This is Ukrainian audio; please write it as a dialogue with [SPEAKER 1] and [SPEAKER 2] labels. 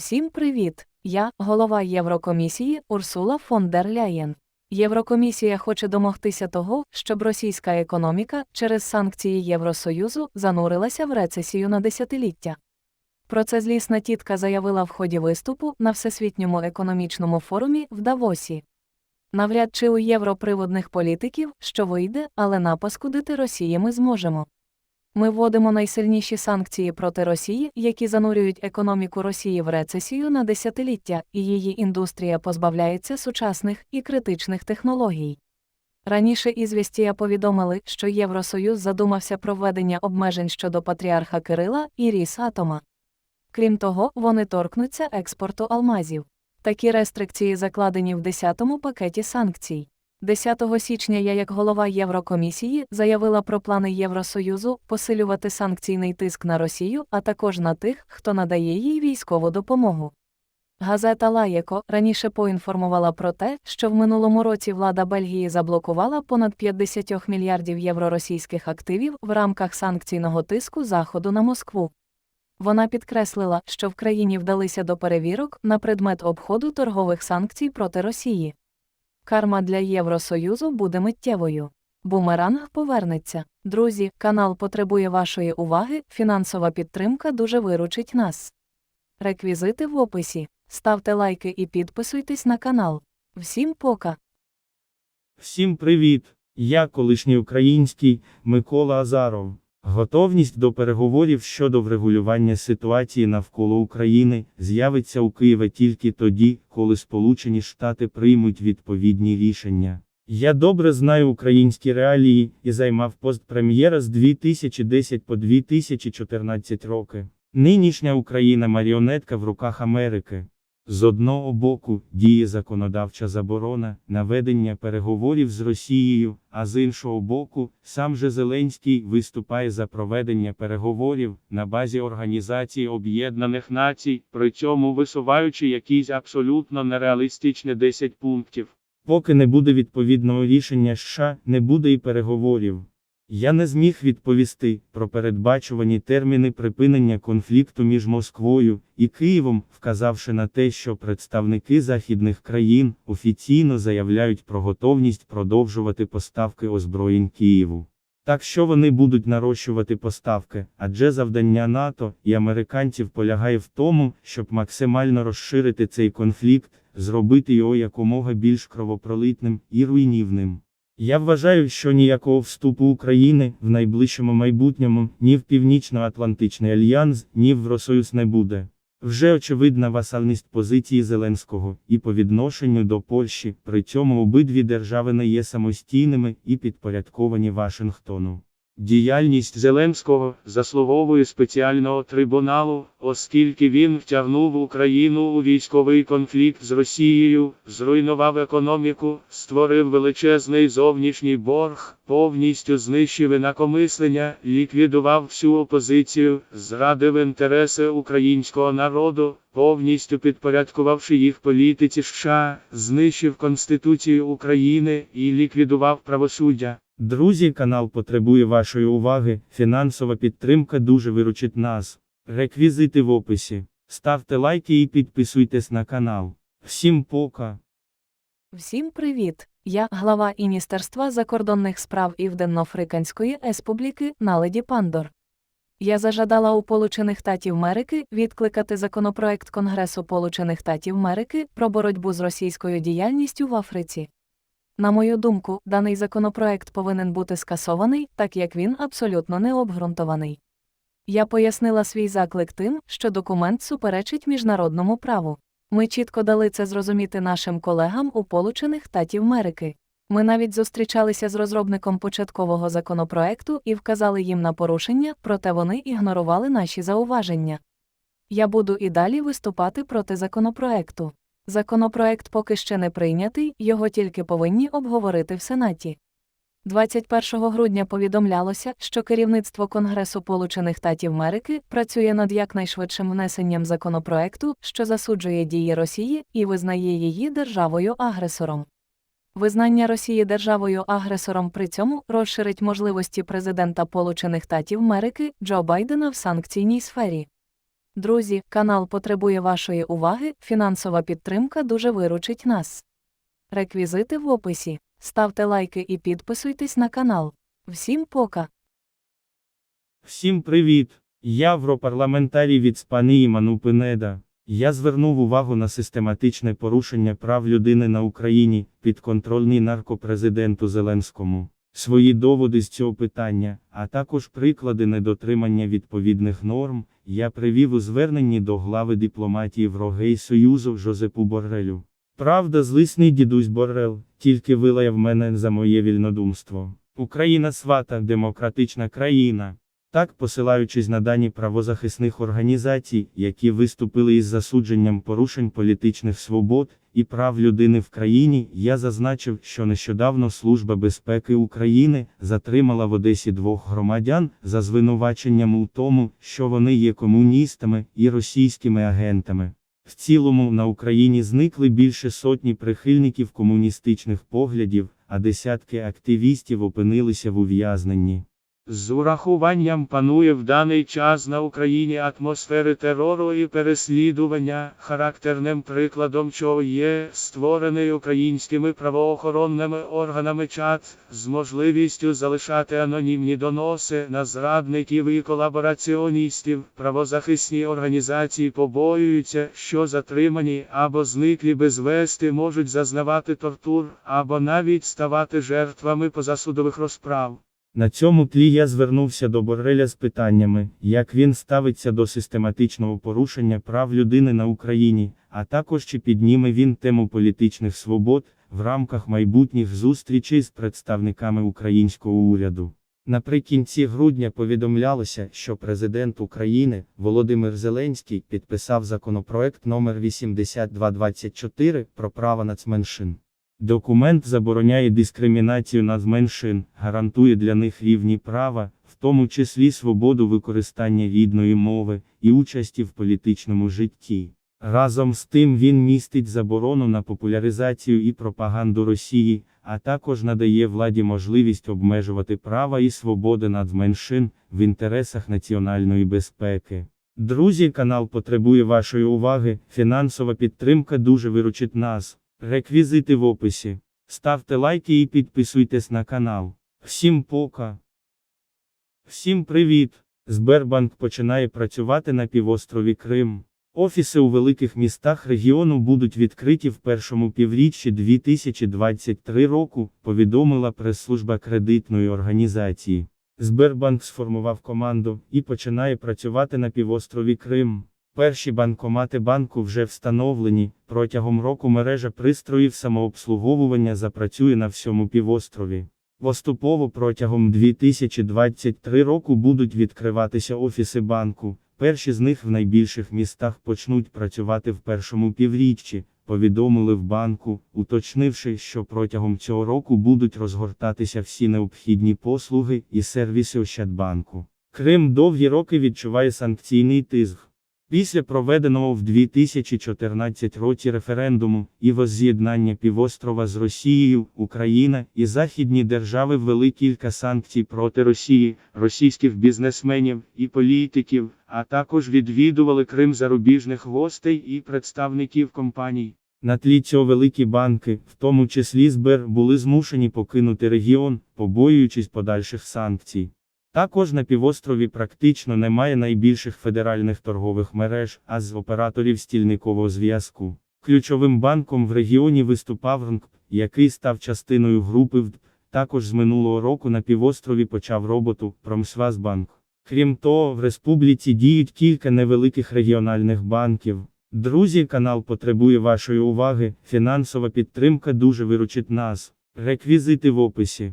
[SPEAKER 1] Всім привіт! Я голова Єврокомісії Урсула фон дер Ляєн. Єврокомісія хоче домогтися того, щоб російська економіка через санкції Євросоюзу занурилася в рецесію на десятиліття. Про це злісна тітка заявила в ході виступу на Всесвітньому економічному форумі в Давосі. Навряд чи у європриводних політиків, що вийде, але напаскудити Росії ми зможемо. Ми вводимо найсильніші санкції проти Росії, які занурюють економіку Росії в рецесію на десятиліття, і її індустрія позбавляється сучасних і критичних технологій. Раніше ізвістія повідомили, що Євросоюз задумався про введення обмежень щодо патріарха Кирила і Рісатома. Крім того, вони торкнуться експорту алмазів. Такі рестрикції закладені в 10-му пакеті санкцій. 10 січня я, як голова Єврокомісії, заявила про плани Євросоюзу посилювати санкційний тиск на Росію, а також на тих, хто надає їй військову допомогу. Газета Лаєко раніше поінформувала про те, що в минулому році влада Бельгії заблокувала понад 50 мільярдів євро російських активів в рамках санкційного тиску Заходу на Москву. Вона підкреслила, що в країні вдалися до перевірок на предмет обходу торгових санкцій проти Росії. Карма для Євросоюзу буде миттєвою. Бумеранг повернеться. Друзі, канал потребує вашої уваги, фінансова підтримка дуже виручить нас. Реквізити в описі. Ставте лайки і підписуйтесь на канал. Всім пока!
[SPEAKER 2] Всім привіт! Я колишній український Микола Азаров. Готовність до переговорів щодо врегулювання ситуації навколо України з'явиться у Києві тільки тоді, коли Сполучені Штати приймуть відповідні рішення. Я добре знаю українські реалії і займав пост прем'єра з 2010 по 2014 роки. Нинішня Україна маріонетка в руках Америки. З одного боку, діє законодавча заборона на ведення переговорів з Росією, а з іншого боку, сам же Зеленський виступає за проведення переговорів на базі Організації Об'єднаних Націй, при цьому висуваючи якісь абсолютно нереалістичні 10 пунктів. Поки не буде відповідного рішення США, не буде і переговорів. Я не зміг відповісти про передбачувані терміни припинення конфлікту між Москвою і Києвом, вказавши на те, що представники західних країн офіційно заявляють про готовність продовжувати поставки озброєнь Києву. Так що вони будуть нарощувати поставки, адже завдання НАТО і американців полягає в тому, щоб максимально розширити цей конфлікт, зробити його якомога більш кровопролитним і руйнівним. Я вважаю, що ніякого вступу України в найближчому майбутньому ні в Північно-Атлантичний альянс, ні в Євросоюз не буде. Вже очевидна васальність позиції Зеленського і по відношенню до Польщі, при цьому обидві держави не є самостійними і підпорядковані Вашингтону. Діяльність Зеленського заслуговує спеціального трибуналу, оскільки він втягнув Україну у військовий конфлікт з Росією, зруйнував економіку, створив величезний зовнішній борг, повністю знищив інакомислення, ліквідував всю опозицію, зрадив інтереси українського народу, повністю підпорядкувавши їх політиці США, знищив Конституцію України і ліквідував правосуддя. Друзі, канал потребує вашої уваги, фінансова підтримка дуже виручить нас. Реквізити в описі. Ставте лайки і підписуйтесь на канал. Всім пока!
[SPEAKER 1] Всім привіт! Я глава Міністерства закордонних справ Південно-Африканської Республіки Наледі Пандор. Я зажадала у Получених Татів Америки відкликати законопроект Конгресу Получених Татів Америки про боротьбу з російською діяльністю в Африці. На мою думку, даний законопроект повинен бути скасований, так як він абсолютно не обґрунтований. Я пояснила свій заклик тим, що документ суперечить міжнародному праву. Ми чітко дали це зрозуміти нашим колегам у Получених Татів Америки. Ми навіть зустрічалися з розробником початкового законопроекту і вказали їм на порушення, проте вони ігнорували наші зауваження. Я буду і далі виступати проти законопроекту. Законопроект поки ще не прийнятий, його тільки повинні обговорити в Сенаті. 21 грудня повідомлялося, що керівництво Конгресу Получених Татів Америки працює над якнайшвидшим внесенням законопроекту, що засуджує дії Росії і визнає її державою-агресором. Визнання Росії державою-агресором при цьому розширить можливості президента Получених Татів Америки Джо Байдена в санкційній сфері. Друзі, канал потребує вашої уваги, фінансова підтримка дуже виручить нас. Реквізити в описі. Ставте лайки і підписуйтесь на канал. Всім пока!
[SPEAKER 2] Всім привіт! Я європарламентарій від Спанії Ману Пинеда. Я звернув увагу на систематичне порушення прав людини на Україні, підконтрольній наркопрезиденту Зеленському. Свої доводи з цього питання, а також приклади недотримання відповідних норм, я привів у зверненні до глави дипломатії Врогей Союзу Жозепу Боррелю. Правда, злисний дідусь Боррел, тільки вилаяв мене за моє вільнодумство. Україна свата, демократична країна. Так, посилаючись на дані правозахисних організацій, які виступили із засудженням порушень політичних свобод і прав людини в країні, я зазначив, що нещодавно Служба безпеки України затримала в Одесі двох громадян за звинуваченням у тому, що вони є комуністами і російськими агентами. В цілому на Україні зникли більше сотні прихильників комуністичних поглядів, а десятки активістів опинилися в ув'язненні.
[SPEAKER 3] З урахуванням панує в даний час на Україні атмосфери терору і переслідування, характерним прикладом чого є створений українськими правоохоронними органами чат з можливістю залишати анонімні доноси на зрадників і колабораціоністів. Правозахисні організації побоюються, що затримані або зниклі безвести можуть зазнавати тортур, або навіть ставати жертвами позасудових розправ.
[SPEAKER 2] На цьому тлі я звернувся до Борреля з питаннями, як він ставиться до систематичного порушення прав людини на Україні, а також чи підніме він тему політичних свобод в рамках майбутніх зустрічей з представниками українського уряду. Наприкінці грудня повідомлялося, що президент України Володимир Зеленський підписав законопроект номер 8224 про право нацменшин. Документ забороняє дискримінацію нацменшин, гарантує для них рівні права, в тому числі свободу використання рідної мови і участі в політичному житті. Разом з тим він містить заборону на популяризацію і пропаганду Росії, а також надає владі можливість обмежувати права і свободи нацменшин в інтересах національної безпеки. Друзі, канал потребує вашої уваги, фінансова підтримка дуже виручить нас. Реквізити в описі. Ставте лайки і підписуйтесь на канал. Всім пока. Всім привіт! Сбербанк починає працювати на півострові Крим. Офіси у великих містах регіону будуть відкриті в першому півріччі 2023 року, повідомила прес-служба кредитної організації. Сбербанк сформував команду і починає працювати на півострові Крим. Перші банкомати банку вже встановлені. Протягом року мережа пристроїв самообслуговування запрацює на всьому півострові. Поступово протягом 2023 року будуть відкриватися офіси банку. Перші з них в найбільших містах почнуть працювати в першому півріччі, повідомили в банку, уточнивши, що протягом цього року будуть розгортатися всі необхідні послуги і сервіси Ощадбанку. Крим довгі роки відчуває санкційний тиск. Після проведеного в 2014 році референдуму і возз'єднання півострова з Росією, Україна і західні держави ввели кілька санкцій проти Росії, російських бізнесменів і політиків, а також відвідували Крим зарубіжних гостей і представників компаній. На тлі цього великі банки, в тому числі Сбер, були змушені покинути регіон, побоюючись подальших санкцій. Також на півострові практично немає найбільших федеральних торгових мереж, а з операторів стільникового зв'язку. Ключовим банком в регіоні виступав РНК, який став частиною групи ВД. Також з минулого року на півострові почав роботу Промсвазбанк. Крім того, в республіці діють кілька невеликих регіональних банків. Друзі, канал потребує вашої уваги, фінансова підтримка дуже виручить нас. Реквізити в описі.